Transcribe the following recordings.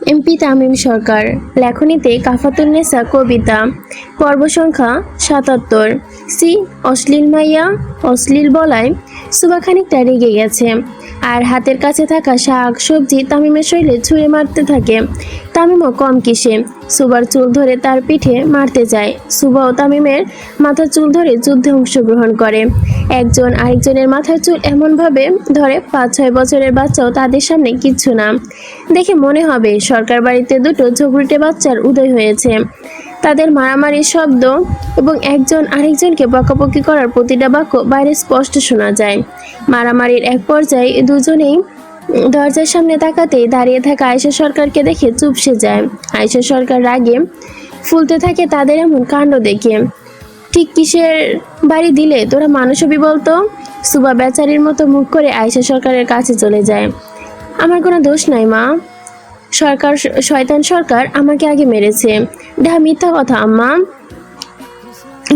MP Tamim সরকার। লেখনীতে কাফাতুন্নেসা কবিতা। পর্ব সংখ্যা সাতাত্তর। সি, অশ্লীল মাইয়া, অশ্লীল বলায়। সুবা খানিকটা রেগে গেছে। আর হাতের কাছে থাকা শাক, সবজি তামিমের শরীরে ছুঁড়ে মারতে থাকে। তামিমও কম কিসে। সুবার চুল ধরে তার পিঠে মারতে যায়। সুবাও তামিমের মাথার চুল ধরে যুদ্ধে অংশগ্রহণ করে। একজন আরেকজনের মাথার চুল এমনভাবে ধরে পাঁচ ছয় বছরের বাচ্চাও তাদের সামনে কিচ্ছু না। দেখে মনে হবে সরকার বাড়িতে দুটো ঝগড়ুটে বাচ্চার উদয় হয়েছে। তাদের মারামারির শব্দ এবং একজন আরেকজনকে বকাবকি করার প্রতিটা বাক্য বাইরে স্পষ্ট শোনা যায়। মারামারির এক পর্যায়ে দুজনেই দরজার সামনে তাকাতেই দাঁড়িয়ে থাকা আয়সা সরকারকে দেখে চুপসে যায়। আয়সা সরকার রাগে ফুলতে থাকে তাদের এমন কাণ্ড দেখে। ঠিক কিসের বাড়ি দিলে? তোরা মানুষ হবি বলতো? সুবা বেচারির মতো মুখ করে আয়সা সরকারের কাছে চলে যায়। আমার কোনো দোষ নাই, মা। সরকার, শয়তান সরকার আমাকে আগে মেরেছে। ডা মিথ্যা কথা, আম্মা।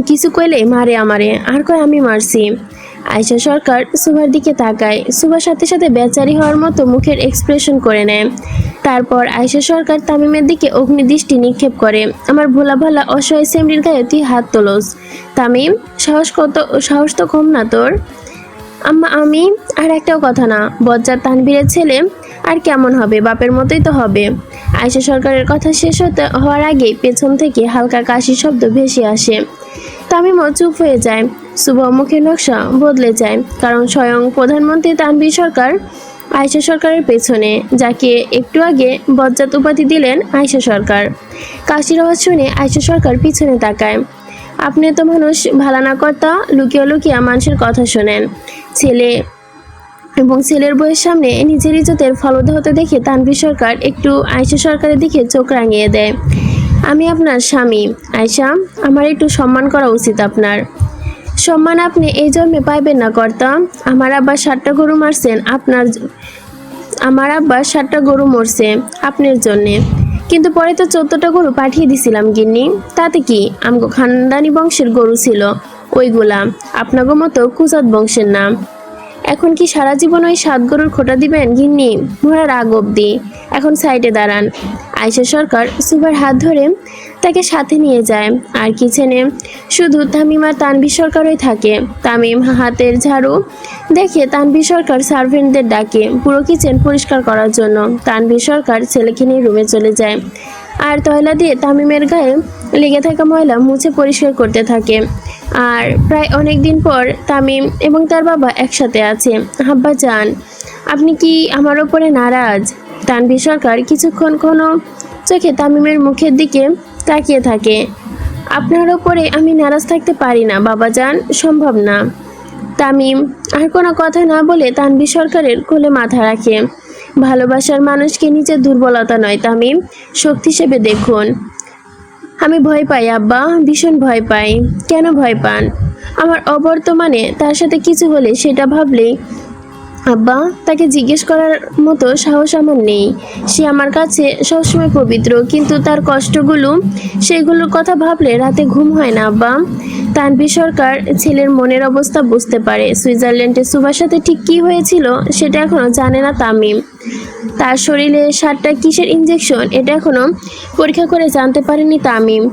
কিছু কইলে মারে আমারে, আর কয় আমি মারছি। আয়সা সরকার সুভার দিকে তাকায়। সুভার সাথে সাথে বেচারি হওয়ার মতো মুখের এক্সপ্রেশন করে নেয়। তারপর আয়সা সরকার তামিমের দিকে অগ্নিদৃষ্টি নিক্ষেপ করে। আমার ভোলা ভালা অসহায় সেমরির গায়ে তুই হাত তোলস। তামিম, সাহস কত, সাহস তো কম না তোর? আম্মা, আমি, আর একটাও কথা না। বজ্জার তানবীরের ছেলে আর কেমন হবে? বাপের মতোই তো হবে। আয়সা সরকারের কথা শেষ হতে হওয়ার আগেই পেছন থেকে হালকা কাশির শব্দ ভেসে আসে। তামিমও চুপ হয়ে যায়। শুভ মুখের নকশা বদলে যায়। কারণ স্বয়ং প্রধানমন্ত্রী তানবীর সরকার আয়সা সরকারের পেছনে, যাকে একটু আগে বজ্জাত উপাধি দিলেন আয়সা সরকার। কাশির আওয়াজ শুনে আয়সা সরকার পিছনে তাকায়। আপনি তো মানুষ, ভালা না কর্তা, লুকিয়ে লুকিয়ে মানুষের কথা শোনেন। ছেলে এবং ছেলের বইয়ের সামনে নিজের ইজ্জতের ফলদ হতে দেখে তানভীর সরকার একটু আয়সা সরকারের দিকে চোখ রাঙিয়ে দেয়। আমি আপনার স্বামী। আয়সা আমার একটু সম্মান করা উচিত আপনার। সম্মান আপনি এই জন্মে পাইবেন না, কর্তা। আমার আব্বা সাতটা গরু মারছেন, আপনার আমার আব্বা সাতটা গরু মরছে আপনার জন্যে। কিন্তু পরে তো চোদ্দটা গরু পাঠিয়ে দিছিলাম, গিন্নি। তাতে কি? আমগো খানদানি বংশের গরু ছিল ওইগুলা। আপনাগো মতো কুজাত বংশের নাম। এখন কি সারা জীবন ওই সাত গরুর খোটা দিবেন, গিন্নি? মরার রাগ অব্দি এখন সাইডে দাঁড়ান। আয়সা সরকার সুভার হাত ধরে তাকে সাথে নিয়ে যায়। আর কিচেনে শুধু তামিম আর তানভীর সরকারই থাকে। তামিম হাতের ঝাড়ু দেখে তানভীর সরকার সার্ভেন্টদের ডাকে। পুরো কিচেন পরিষ্কার করার জন্য। তানভীর সরকার ছেলেকে নিয়ে রুমে চলে যায়। আর তয়লা দিয়ে তামিমের গায়ে লেগে থাকা ময়লা মুছে পরিষ্কার করতে থাকে। আর প্রায় অনেক দিন পর তামিম এবং তার বাবা একসাথে আছে। হাব্বা চান আপনি কি আমার ওপরে নারাজ? তানভীর সরকার কিছুক্ষণ কোনো চোখে তামিমের মুখের দিকে তাকিয়ে থাকে। আপনার ওপরে আমি নারাজ থাকতে পারি না, বাবা যান সম্ভব না। তামিম আর কোনো কথা না বলে তানভীর সরকারের কোলে মাথা রাখে। ভালোবাসার মানুষকে নিজের দুর্বলতা নয়, তামিম। শক্তি হিসেবে দেখুন। আমি ভয় পাই, আব্বা, ভীষণ ভয় পাই। কেন ভয় পান? আমার অবর্তমানে তার সাথে কিছু হলে সেটা ভাবলেই আব্বা, তাকে জিজ্ঞেস করার মতো সাহস আমার নেই। সে আমার কাছে সবসময় পবিত্র, কিন্তু তার কষ্টগুলো, সেগুলোর কথা ভাবলে রাতে ঘুম হয় না আব্বা। তানভীর সরকার ছেলের মনের অবস্থা বুঝতে পারে। সুইজারল্যান্ডে সুবার সাথে ঠিক কী হয়েছিল সেটা এখনও জানে না তামিম। তার শরীরে সাতটা কিসের ইঞ্জেকশন এটা এখনও পরীক্ষা করে জানতে পারেনি তামিম।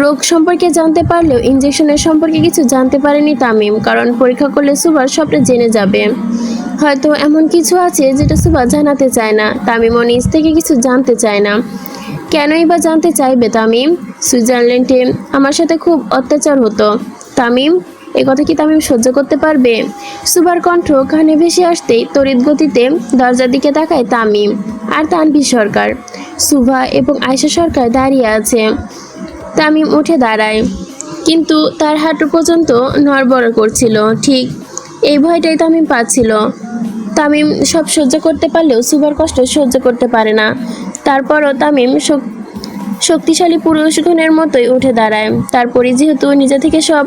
রোগ সম্পর্কে জানতে পারলেও ইঞ্জেকশনের সম্পর্কে কিছু জানতে পারেনি তামিম, কারণ পরীক্ষা করলে সুবার সবটা জেনে যাবে। হয়তো এমন কিছু আছে যেটা সুবা জানাতে চায় না, তামিমও নিজ থেকে কিছু জানতে চায় না। কেনই বা জানতে চাইবে তামিম? সুইজারল্যান্ডে আমার সাথে খুব অত্যাচার হতো। তামিম, এ কথা কি তামিম সহ্য করতে পারবে? সুবার কণ্ঠ কানে ভেসে আসতেই তড়িৎ গতিতে দরজার দিকে তাকায় তামিম আর তানভীর সরকার। সুভা এবং আয়সা সরকার দাঁড়িয়ে আছে। তামিম উঠে দাঁড়ায়। কিন্তু তার হাঁটু পর্যন্ত নড়বড় করছিল, ঠিক এই ভয়টাই তামিম পাচ্ছিল। তামিম সব সহ্য করতে পারলেও সুভার কষ্ট সহ্য করতে পারে না। তারপরও তামিম শক- শক্তিশালী পুরুষগণের মতোই উঠে দাঁড়ায়। তারপরই যেহেতু নিজে থেকে সব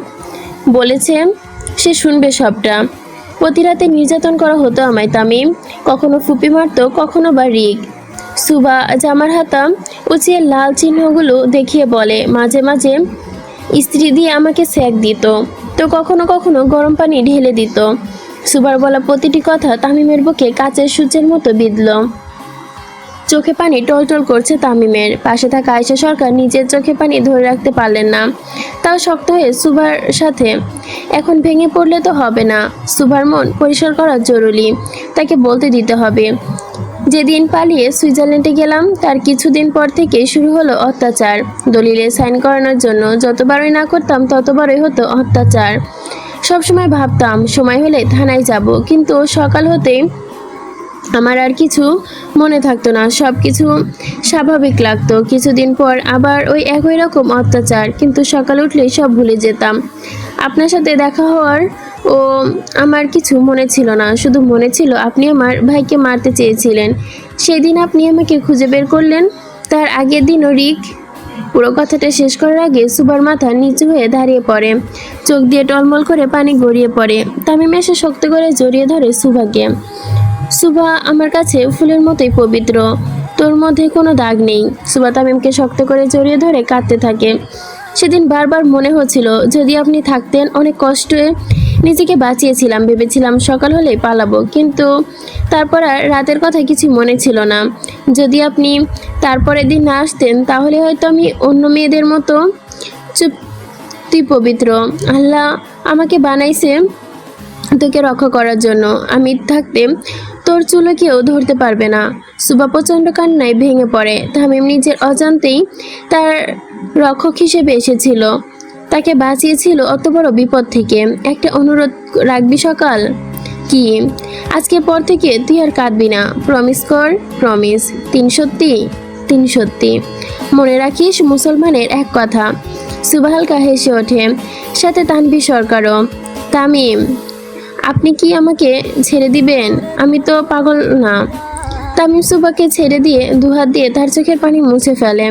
বলেছে, সে শুনবে সবটা। প্রতি রাতে নির্যাতন করা হতো আমায় তামিম। কখনো ফুপি মারতো, কখনো বা রিক। সুবা জামার হাতা উঁচিয়ে লাল চিহ্নগুলো দেখিয়ে বলে, মাঝে মাঝে স্ত্রী দিয়ে আমাকে স্যাক দিত, তো কখনো কখনো গরম পানি ঢেলে দিত। সুবার বলা প্রতিটি কথা তামিমের বুকে কাচের সূচের মতো বিঁধল। চোখে পানি টলটল করছে তামিমের। পাশে থাকা আয়সা সরকার নিজের চোখে পানি ধরে রাখতে পারলেন না। তাও শক্ত হয়ে সুভার সাথে, এখন ভেঙে পড়লে তো হবে না। সুভার মন পরিষ্কার করা জরুরি, তাকে বলতে দিতে হবে। যেদিন পালিয়ে সুইজারল্যান্ডে গেলাম, তার কিছুদিন পর থেকে শুরু হলো অত্যাচার। দলিলে সাইন করানোর জন্য যতবারই না করতাম, ততবারই হতো অত্যাচার। সবসময় ভাবতাম, সময় হলে থানায় যাব, কিন্তু সকাল হতেই আমার আর কিছু মনে থাকতো না। সব কিছু স্বাভাবিক লাগতো। কিছুদিন পর আবার ওই একই রকম অত্যাচার, কিন্তু সকাল উঠলেই সব ভুলে যেতাম। আপনার সাথে দেখা হওয়ার ও, আমার কিছু মনে ছিল না, শুধু মনে ছিল আপনি আমার ভাইকে মারতে চেয়েছিলেন। সেদিন আপনি আমাকে খুঁজে বের করলেন, তার আগের দিনও রিক। পুরো কথাটা শেষ করার আগে সুবার মাথা নিচু হয়ে দাঁড়িয়ে পড়ে, চোখ দিয়ে টলমল করে পানি গড়িয়ে পড়ে তামিম এসে শক্ত করে জড়িয়ে ধরে সুভাকে। সুভা, আমার কাছে ফুলের মতোই পবিত্র, তোর মধ্যে কোনো দাগ নেই। সুভা তামিমকে শক্ত করে জড়িয়ে ধরে কাঁদতে থাকে। সেদিন বারবার মনে হচ্ছিল, যদি আপনি থাকতেন, অনেক কষ্টে নিজেকে বাঁচিয়েছিলাম, ভেবেছিলাম সকাল হলেই পালাবো, কিন্তু তারপর আর রাতের কথা কিছু মনে ছিল না। যদি আপনি তারপরের দিন না আসতেন, তাহলে হয়তো আমি অন্য মেয়েদের মতো চুপ পবিত্র। আল্লাহ আমাকে বানাইছে তোকে রক্ষা করার জন্য। আমি থাকতে তোর চুলো কেউ ধরতে পারবে না। সুবা প্রচণ্ড কান্নায় ভেঙে পড়ে। তামিম নিজের অজান্তেই তার রক্ষক হিসেবে এসেছিল। তাকে বাঁচিয়েছিল অত বড় বিপদ থেকে। একটা অনুরোধ রাখবি সকাল? কি? আজকের পর থেকে তুই আর কাঁদবি না। প্রমিস কর প্রমিস তিন সত্যি তিন সত্যি। মনে রাখিস, মুসলমানের এক কথা। সুবা হালকা হেসে ওঠে। সাথে তানভি সরকারও। তামিম, আপনি কি আমাকে ছেড়ে দিবেন? আমি তো পাগল না। তামিম সুবাকে ছেড়ে দিয়ে দুহাত দিয়ে তার চোখের পানি মুছে ফেলে।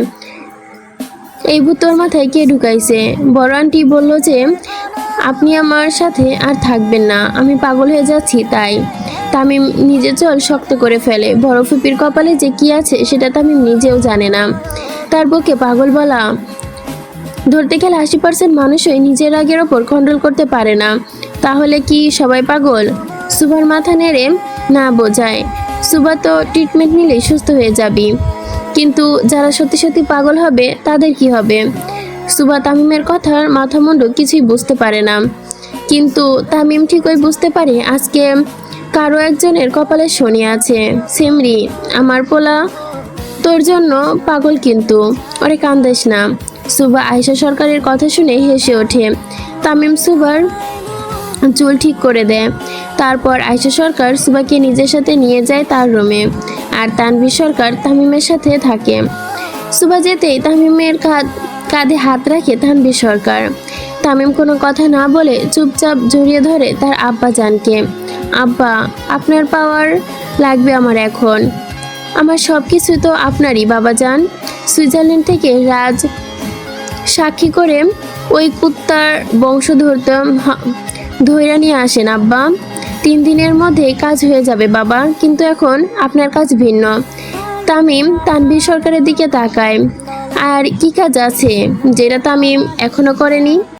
এই ভূতর মাথায় কে ঢুকাইছে? বড় আন্টি বলল যে, আপনি আমার সাথে আর থাকবেন না, আমি পাগল হয়ে যাচ্ছি তাই। তামিম নিজের চল শক্ত করে ফেলে। বড় ফুপির কপালে যে কি আছে সেটা তামিম নিজেও জানে না। তার বুকে পাগল বলা। ধরতে গেলে আশি পার্সেন্ট মানুষই নিজের রাগের ওপর কন্ট্রোল করতে পারে না। তাহলে কি সবাই পাগল? সুভার মাথা নেড়ে না বোঝায়। সুভা তো ট্রিটমেন্ট নিলেই সুস্থ হয়ে যাবি। কিন্তু যারা সত্যি সত্যি পাগল হবে, তাদের কি হবে? সুভা তামিমের কথার মাথা মুন্ডু কিছুই বুঝতে পারে না। কিন্তু তামিম ঠিকই বুঝতে পারে আজকে কারও একজনের কপালে শনি আছে। সেমরি, আমার পোলা, তোর জন্য পাগল কিন্তু। ওরে কান্দেস না। সুবা আয়সা সরকারের কথা শুনে হেসে ওঠে। তামিম সুবার চুল ঠিক করে দেয়। তারপর আয়সা সরকার সুবাকে নিজের সাথে নিয়ে যায় তার রুমে আর তানভীর সরকার তামিমের সাথে থাকে। সুবা যেতেই তামিমের কাঁধ হাত রাখে তানভীর সরকার। তামিম কোনো কথা না বলে চুপচাপ জড়িয়ে ধরে তার আব্বা জানকে। আব্বা, আপনার পাওয়ার লাগবে আমার এখন। আমার সব কিছু তো আপনারই, বাবা যান সুইজারল্যান্ড থেকে রাজ সাক্ষী করে ওই কুত্তার বংশধর তো হা- নিয়ে আসেন, আব্বা তিন দিনের মধ্যে কাজ হয়ে যাবে, বাবা। কিন্তু এখন আপনার কাজ ভিন্ন। তামিম তানভীর সরকারের দিকে তাকায়। আর কি কাজ আছে যেটা তামিম এখনও করেনি?